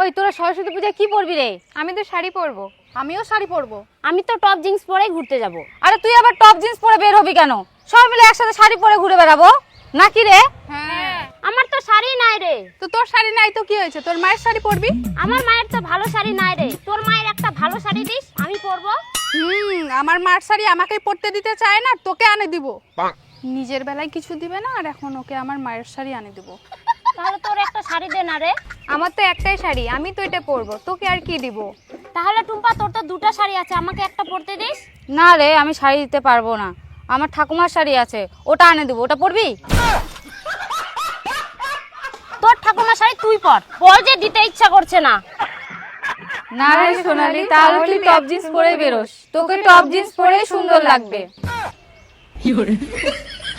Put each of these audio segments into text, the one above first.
ওই তোরা সরস্বতী পূজায় কি পরবি রে? আমি তো শাড়ি পরবো। আমিও শাড়ি পরবো। আমি তো টপ জিন্স পরেই ঘুরতে যাব। আরে তুই আবার টপ জিন্স পরে বের হবি কেন? সবাই মিলে একসাথে শাড়ি পরে ঘুরে বেড়াবো। নাকি রে? হ্যাঁ। আমার তো শাড়ি নাই রে। তো তোর শাড়ি নাই তো কি হয়েছে? তোর মায়ের শাড়ি পরবি? আমার মায়ের তো ভালো শাড়ি নাই রে। তোর মায়ের একটা ভালো শাড়ি দিস আমি পরবো। হুম আমার মার শাড়ি আমাকে পরতে দিতে চায় না তোকে আনে দিব। নিজের বেলায় কিছু দিবে না আর এখন ওকে আমার মায়ের শাড়ি আনে দিব। তাহলে তোর একটা শাড়ি দে না রে। আমার তো একটাই শাড়ি আমি তো এটা পরবো। তোকে আর কি দিব? তাহলে টুম্পা তোর তো দুটো শাড়ি আছে আমাকে একটা পরতে দিস। না রে আমি শাড়ি দিতে পারব না। আমার ঠাকুমার শাড়ি আছে ওটা আনে দেবো ওটা পরবি? তোর ঠাকুমার শাড়ি তুই পর পর যে দিতে ইচ্ছা করছে না। না রে সোনালি তাহলে তুই টপ জিন্স পরে বেরোস। তোকে টপ জিন্স পরেই সুন্দর লাগবে।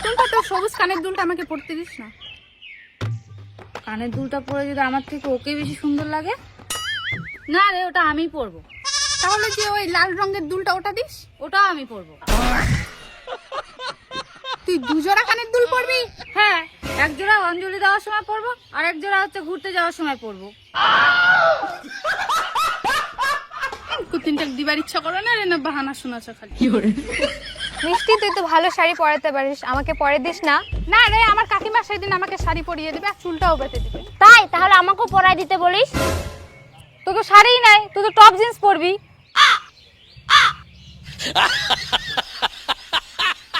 টুম্পা তোর সবুজ কানের দুলটা আমাকে পরতে দিস না। কানের দুলটা পরে যদি আমার থেকে ওকে বেশি সুন্দর লাগে? না রে ওটা আমি পরবো। তাহলে যে ওই লাল রঙের দুলটা ওটা দিস? ওটাও আমি পরবো। তুই দুজোড়া কানের দুল পরবি? হ্যাঁ এক জোড়া অঞ্জলি দেওয়ার সময় পরবো আর এক জোড়া হচ্ছে ঘুরতে যাওয়ার সময় পরবো। কুতিনটা দিবার ইচ্ছা করে না রে না বাহানা শোনাচ্ছ খালি? মিষ্টি তুই তো ভালো শাড়ি পরাতে পারিস। আমাকে পরে দিস না। না রে আমার কাকিমা সেদিন আমাকে শাড়ি পরিয়ে দিবে আর চুলটাও বেঁধে দিবে। তাই? তাহলে আমাকেও পরাই দিতে বলিস? তোর তো শাড়িই নাই তুই তো টপ জিন্স পরবি।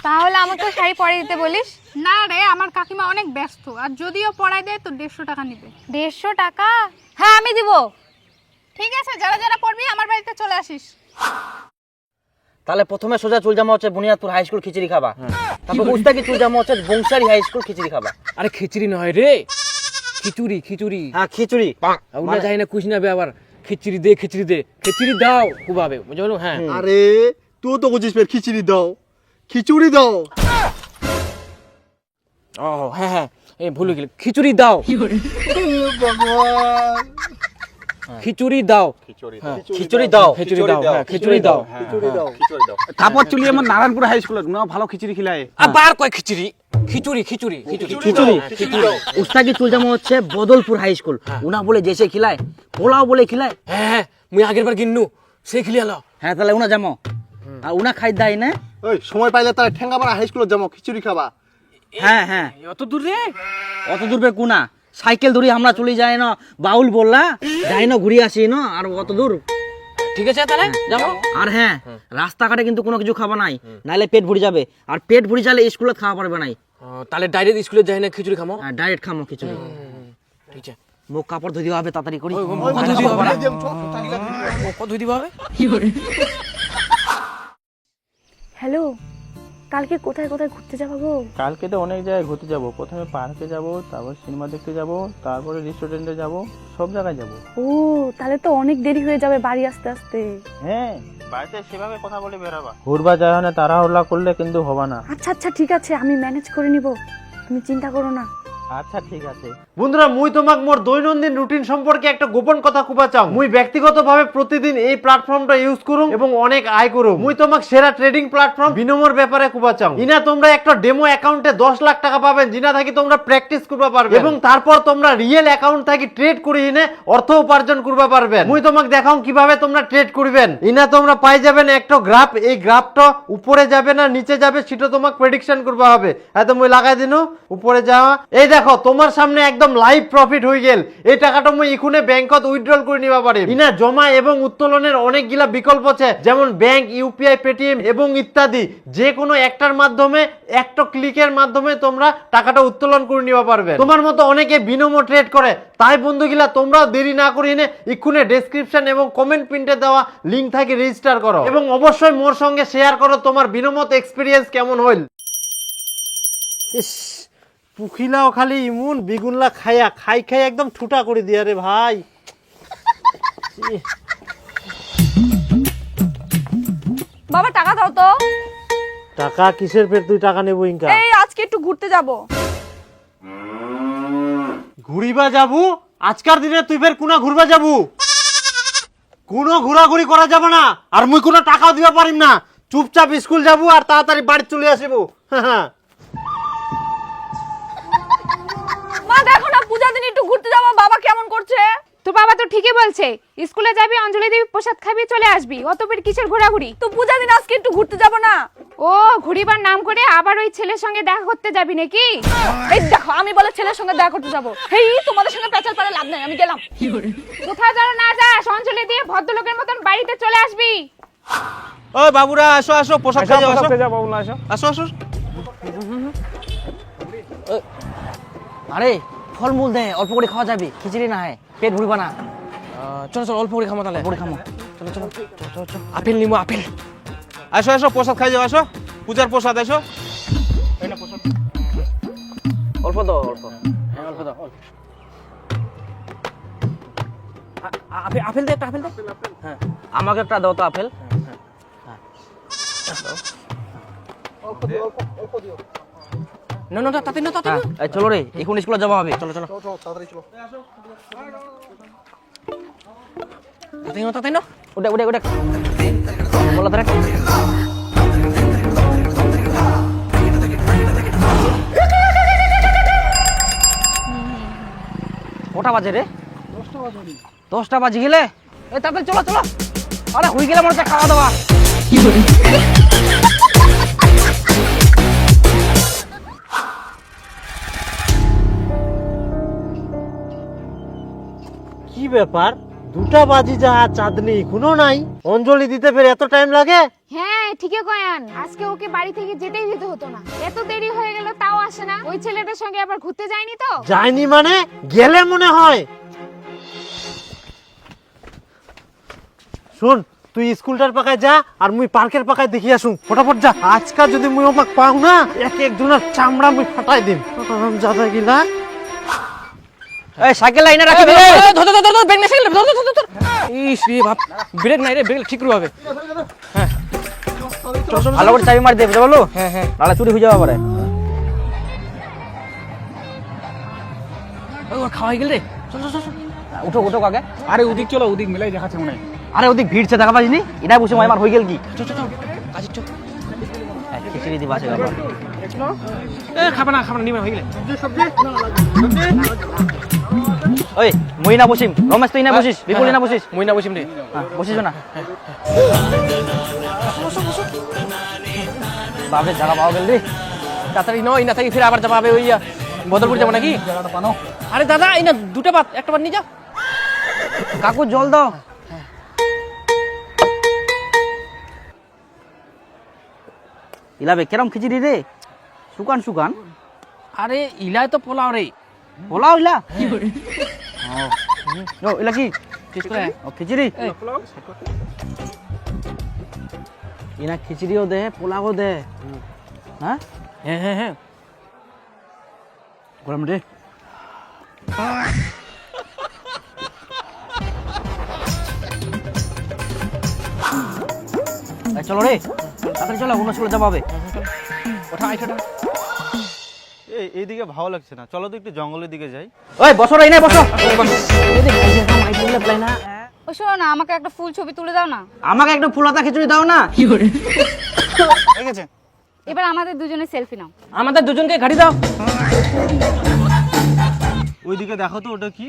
তাহলে আমাকেও শাড়ি পরে দিতে বলিস? না রে আমার কাকিমা অনেক ব্যস্ত আর যদিও পড়াই দেয় তো দেড়শো টাকা নিবে। দেড়শো টাকা? হ্যাঁ আমি দিব। ঠিক আছে যারা যারা পড়বি আমার বাড়িতে চলে আসিস। তাহলে প্রথমে সোজা চুল জামা হচ্ছে বুনিয়াদপুর হাই স্কুল খিচুড়ি খাবা। তারপর উস্তাকি চুল জামা হচ্ছে বংশারি হাই স্কুল খিচুড়ি খাবা। আরে খিচুড়ি নয় রে। খিচুড়ি খিচুড়ি। হ্যাঁ খিচুড়ি। ওটা যাই না কুছ নেবে আবার। খিচুড়ি দে খিচুড়ি দে। খিচুড়ি দাও কুবাবে বুঝতে পারল? হ্যাঁ। আরে তুই তো বুঝিস ফের খিচুড়ি দাও। খিচুড়ি দাও। ও হ্যাঁ হ্যাঁ। এই ভুলে গেলে। খিচুড়ি দাও। কি ভগবান। খিচুড়ি দাও। হ্যাঁ। খিচুড়ি দাও। খিচুড়ি দাও। হ্যাঁ খিচুড়ি দাও। তারপর চলি আমার নারায়ণপুর হাই স্কুলে না ভালো খিচুড়ি খিলায়। আবার কয় খিচুড়ি? খিচুড়ি খিচুড়ি খিচুড়ি। খিচুড়ি উস্তাকি চুল জামা হচ্ছে বদলপুর হাই স্কুল উনা বলে যেসে খিলায় পোলাও বলে খিলায়। হ্যাঁ হ্যাঁ মুই আগের বার কিন্নু সে খিলি আলো হ্যাঁ তাহলে উনা জামো। আর উনা খাই দেয় না। ওই সময় পাইলে তারা ঠেঙ্গাপাড়া হাই স্কুলে যাব খিচুড়ি খাবা। হ্যাঁ হ্যাঁ। অত দূর রে? অত দূর বে কুনা। সাইকেল ধরি আমরা চলে যাই না বাউল বললা যাই না ঘুরে আসি না আর অত দূর। ঠিক আছে তাহলে যাব? আর হ্যাঁ রাস্তাঘাটে কিন্তু কোনো কিছু খাবা নাই নাইলে পেট ভরে যাবে। আর পেট ভরে যালে স্কুলে খাওয়া পারবে নাই। তাহলে ডাইরেক্ট স্কুলে যাই না খিচুড়ি খামো? হ্যাঁ ডাইরেক্ট খামো খিচুড়ি। ঠিক আছে। মুখ কাপড় ধুই দিবা হবে তাড়াতাড়ি করি। কত ধুই দিব হবে হ্যালো? কালকে কোথায় কোথায় ঘুরতে যাব গো? কালকে তো অনেক জায়গায় ঘুরতে যাব। প্রথমে পার্কে যাব তারপর সিনেমা দেখতে যাব তারপরে রেস্টুরেন্টে যাব সব জায়গায় যাব। ও তাহলে তো অনেক দেরি হয়ে যাবে বাড়ি আসতে আসতে। হ্যাঁ বাড়িতে সেভাবে কথা বলে বেরাবা। ঘুরবা যায় না তাড়াহুড়া করলে কিন্তু হবে না। আচ্ছা আচ্ছা ঠিক আছে আমি ম্যানেজ করে নিব। তুমি চিন্তা করো না। আচ্ছা ঠিক আছে। বন্ধুরা মুই তোমাক মোর দৈনন্দিন রুটিন সম্পর্কে একটা গোপন কথা কুবা চাও। মুই ব্যক্তিগতভাবে প্রতিদিন এই প্ল্যাটফর্মটা ইউজ করুম এবং অনেক আয় করুম। মুই তোমাক সেরা ট্রেডিং প্ল্যাটফর্ম বিনোমর ব্যাপারে কুবা চাও। ইনা তোমরা একটা ডেমো অ্যাকাউন্টে 10 লাখ টাকা পাবেন জিনা থাকি তোমরা প্র্যাকটিস করবা পারবে। এবং তারপর তোমরা রিয়েল অ্যাকাউন্ট থাকি ট্রেড করে ইনে অর্থ উপার্জন করবা পারবেন। মুই তোমাক দেখাও কীভাবে তোমরা ট্রেড করবেন। ইনা তোমরা পাই যাবেন একটা গ্রাফ এই গ্রাফটা উপরে যাবে না নিচে যাবে সেটা তোমাক প্রেডিকশন করবা হবে। এত মুই লাগাই দিনু উপরে যাওয়া। এই দেখো, তোমার সামনে একদম লাইভ প্রফিট হয়ে গেল। এই টাকাটা মুই ইখুনে ব্যাংকত উইথড্রল করে নিবা পারি। ইনা জমা এবং উত্তোলনের অনেকগুলা বিকল্প আছে, যেমন ব্যাংক ইউপিআই পেটিএম এবং ইত্যাদি। যে কোনো একটার মাধ্যমে, একটা ক্লিকের মাধ্যমে তোমরা টাকাটা উত্তোলন করে নিবা পারবে। তোমার মতো অনেকে বিনোমো ট্রেড করে। তাই বন্ধুগুলা, তোমরাও দেরি না করে এনে ইক্ষুনে ডেসক্রিপশন এবং কমেন্ট প্রিন্টে দেওয়া লিঙ্ক থেকে রেজিস্টার করো। এবং অবশ্যই মোর সঙ্গে শেয়ার করো তোমার বিনোমত এক্সপিরিয়েন্স কেমন হইল। ইস। পুখিলাও খালি ইমুন বিগুনলা খাইয়া খাই খাই একদম ঠুটা করে দিয়া রে ভাই। বাবা টাকা দাও তো। টাকা কিসের ফের তুই টাকা নেব ইনকা? এই আজকে একটু ঘুরতে যাব। ঘুরিবা যাবু? আজকার দিনে তুই ফের কোনা ঘুরবা যাবু? কোনো ঘোরাঘুরি করা যাবে না। আর মুই কোনো টাকাও দিবা পারিম না। চুপচাপ স্কুল যাব আর তাড়াতাড়ি বাড়ি চলে আসিবো। হ্যাঁ একটু ঘুরতে যাব বাবা কেমন করছে? তোর বাবা তো ঠিকই বলছে। স্কুলে যাবি অঞ্জলি দেবী প্রসাদ খাবি চলে আসবি। অত বের কিসের ঘোরাঘুরি? তো পূজা দিন আজকে একটু ঘুরতে যাব না। ও ঘুরিবার নাম করে আবার ওই ছেলের সঙ্গে দেখা করতে যাবি নাকি? এই দেখো আমি বলে ছেলের সঙ্গে দেখা করতে যাব। হেই তোমাদের সঙ্গে পেঁচাল পারে লাভ নাই আমি গেলাম। কোথাও যেন না যাস অঞ্জলি দিয়ে ভদ্রলোকের মতন বাড়িতে চলে আসবি। ও বাবুরা আসো আসো পোশাক খেয়ে যাও আসো। আসো। আসো আসো। আরে ফলমূল দে অল্প করে খাওয়া যাবে খিচুড়ি না হয় পেট ভুলবা না। চলো চলো অল্প করে খামো তাহলে। পরে খামো। চলো চলো চলো, চলো। আপেল নিবো আপেল। আসো আসো প্রসাদ খাই যাও আসো। পূজার প্রসাদ আসো। অল্প দাও অল্প। হ্যাঁ অল্প দাও অল্প। আপেল আপেল দে একটা আপেল দে। হ্যাঁ আমাকে একটা দাও তো আপেল। না না তাতে না তাতে হ্যাঁ চলো রে এখন স্কুলে যাওয়া হবে। চলো চলো। তাতে না তাতে না উঠে উঠে উঠে। বলো ধরে কটা বাজে রে? দশটা বাজে গেলে? এই তাড়াতাড়ি চলো চলো। আরে হয়ে গেলে মনে হচ্ছে খাওয়া দাওয়া। কি ব্যাপার? দুটা বাজি যা চাঁদনি এখনও নাই? অঞ্জলি দিতে ফের এত টাইম লাগে? হ্যাঁ ঠিকই কয়ান। আজকে ওকে বাড়ি থেকে যেতেই দিতে হতো না। এত দেরি হয়ে গেল তাও আসে না। ওই ছেলেটার সঙ্গে আবার ঘুরতে যায়নি তো? যায়নি মানে? গেলে মনে হয়। শোন তুই স্কুলটার পাকায় যা আর মুই পার্কের পাকায় দেখি আসুন। ফটাফট যা। আজকাল যদি মুই আমাক পাও না এক এক একজনের চামড়া মুই ফাটাই দিম। যাদা গিলা। এই সাইকেল লাইনে রাখি ধর ধর ধর ধর ব্রেক নাই সাইকেল ধর ধর ধর ইস রে বাপ ব্রেক নাই রে ব্রেক ঠিক হবে ভালো করে চাবি মার দে বুঝতে পারল? হ্যাঁ হ্যাঁ। নাহলে চুরি হয়ে যাওয়া পারে। ওর খাওয়া হয়ে গেল রে। চল চল চল চল। উঠো উঠো আগে আরে ওদিক চলো ওদিক মেলাই দেখাচ্ছে মনে আরে ওদিক ভিড়ছে দেখা পাইনি এটা বসে আমার হয়ে গেল কি? চল চল কাজের চল। হ্যাঁ, খিচুড়ি দিবা আছে বাবা এ খাবে না খাবে না নিবে হয়ে গেলে। ওই মই না বসিম রমেশ তুই না বসিস বিপুল না বসিস মই না বসিম রে। হ্যাঁ, বসিস না। বাপরে জায়গা পাওয়া গেল রে। তাড়াতাড়ি নয় না থাকি ফিরে আবার যাব হবে ওই আহ, বদলপুর যাব নাকি? আরে দাদা এই না দুটো বাত একটা বাত নিয়ে যাও। কাকু জল দাও। ইলাবে কেরম খিচুড়ি রে? শুকান শুকান। আরে ইলায় তো পোলাও রে। পোলাও ইলা? ও ইলা কি টেস্ট ও খিচুড়ি ইনা খিচুড়িও দে পোলাও দে হ্যাঁ হ্যাঁ হ্যাঁ হ্যাঁ গরম রে চলো রে তাড়াতাড়ি চলো অন্য স্কুলে যাব হবে ওঠা এই এইদিকে ভালো লাগছে না। চলো তো একটু জঙ্গলের দিকে যাই। ওই বসো রে নাই বসো। ও শোনো না আমাকে একটা ফুল ছবি তুলে দাও না। আমাকে একটু ফুলাতা খিচুড়ি দাও না। কি করে? গেছে। এবার আমাদের দুজনে সেলফি নাও। আমাদের দুজনকে গাড়ি দাও। ওইদিকে দেখো তো ওটা কি?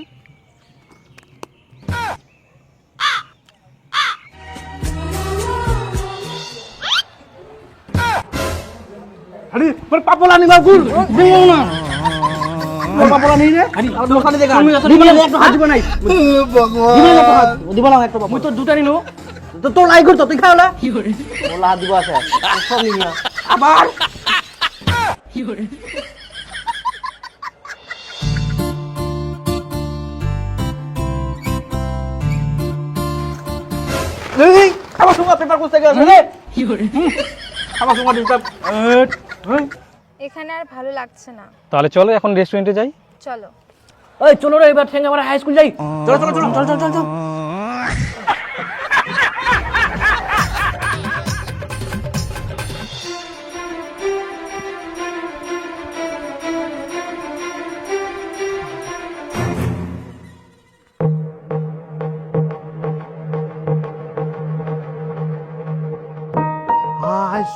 আরে মোর পাপলা নিবা গুল দেও না। পাপলা নেই রে দোকানে দেখা। দিবি না একটু হাত দিব নাই দিবি না হাত দিব। না একটু মুই তো দুটা নিনো তো তোর লাই করতো তুই খাওলা কি করে? ওলা দিব আছে। সব নিবি না। আবার? এই আমার সঙ্গে পেপার করতে গেছে রে। কি করে? আমার সঙ্গে পেপার এখানে আর ভালো লাগছে না। তাহলে চলো এখন রেস্টুরেন্টে যাই। চলো। ওই চলো রে এবার ঠেঙ্গা আমরা হাই স্কুল যাই। চলো চলো চলো চল চল চল। চল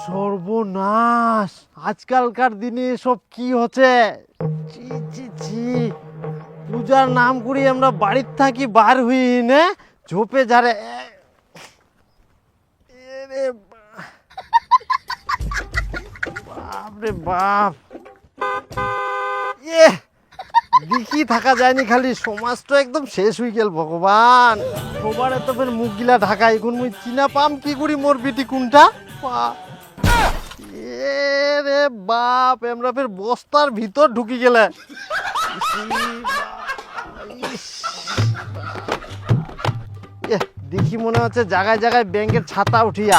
সর্বনাশ। আজকালকার দিনে সব কি হচ্ছে? ছি ছি ছি। পূজার নাম করি আমরা বাড়ির থাকি বার হই, নে? ঝোপে যারে বাপরে বাপ এ দেখি থাকা যায়নি খালি। সমাজ তো একদম শেষ হয়ে গেল ভগবান। সবার এত ফের মুখ গিলা ঢাকা এখন মুই চিনা পাম কি করি মোর বেটি কোনটা? বা- এ রে বাপ আমরা ফের বস্তার ভিতর ঢুকি গেলে। এহ, দেখি মনে হচ্ছে জায়গায় জায়গায় ব্যাংকের ছাতা উঠিয়া।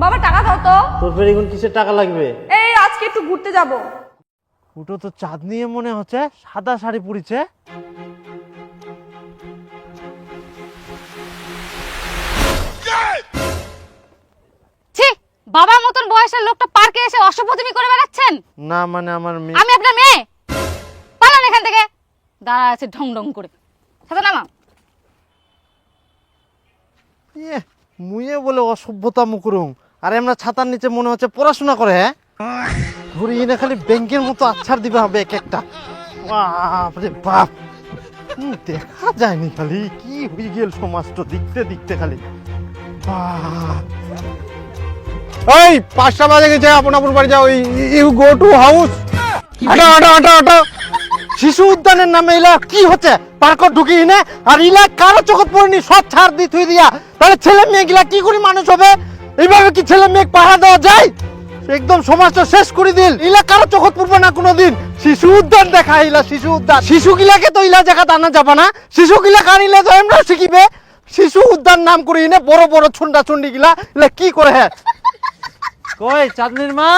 বাবা টাকা দাও তো। তোর ফের এখন কিসের টাকা লাগবে? এই আজকে একটু ঘুরতে যাব। ফুটো তো চাঁদ নিয়ে মনে হচ্ছে সাদা শাড়ি পরিছে। বয়সের লোকটা পার্কে এসে অসভ্যতমি করে বেড়াচ্ছেন? না মানে আমার মেয়ে আমি আপনার মেয়ে? পালান এখান থেকে। দাঁড়া আছে ঢং ঢং করে। সাথে নামা ইয়ে, মুয়ে বলে অসভ্যতা মুকুরুম আর আমরা ছাতার নিচে মনে হচ্ছে পড়াশোনা করে হ্যাঁ? ধরি এনে খালি ব্যাংকের মতো আচ্ছার দিবে হবে এক একটা। বাপরে বাপ। দেখা যায়নি খালি। কি হয়ে গেল সমাজটা দেখতে দেখতে খালি। বাপ। এই, পাঁচটা বাজে গেছে, আপন বাড়ি যাও। ইউ গো টু হাউস হাঁটো হাঁটো হাঁটো হাঁটো। শিশু উদ্যানের নামে ইলা কি হচ্ছে? পার্ক ঢুকি না, আর ইলা কারও চোখত পড়েনি, সব ছাড় দি থুই দিয়া। তাহলে ছেলে মেয়ে গিলা কি করে মানুষ হবে? এইভাবে কি ছেলে মেয়ে পাহারা দেওয়া যায়? একদম সমাজটা শেষ করে দিল। ইলা কারও চোখত পড়বে না কোনোদিন। শিশু উদ্যান দেখা ইলা শিশু উদ্যান। শিশু গিলাকে তো ইলা জায়গা আনা যাবে না। শিশু গিলা কার ইলা তো আমরা শিখিবে। শিশু উদ্যান নাম করে ইনে বড় বড় ছুন্ডা ছুন্ডি গিলা কি করে হ্যাঁ? কই চাঁদনির মা?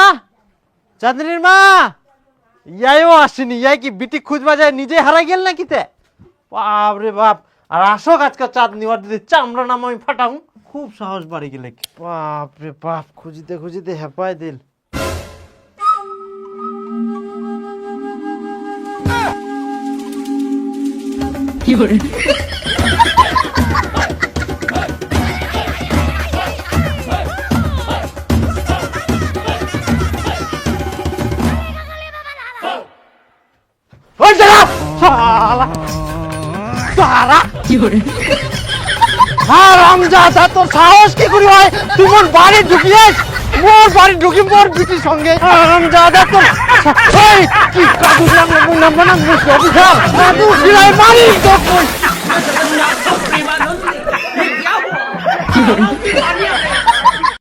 চাঁদনির মা? ইয়াইও আসেনি ইয়াই কি বিটি খুঁজবা যায় নিজে হারাই গেল না কিতে বাপ রে বাপ আর আসো আজকে চাঁদনি ওর দিদি চামড়া নাম আমি ফাটাও। খুব সাহস বাড়ি গেলে। বাপ রে বাপ খুঁজিতে খুঁজিতে হেপাই দিল। ওই দাঁড়া! শালা! তারা কি করে? হারামজাদা তোর সাহস কি করে হয়? তুই মোর বাড়ি ঢুকিয়েছ? মোর বাড়ি ঢুকি মোর বিটির সঙ্গে। হারামজাদা তোর এই কি কাদু মুই নাম না মুই অভিশাপ কাদু শিলাই মারি তো কই?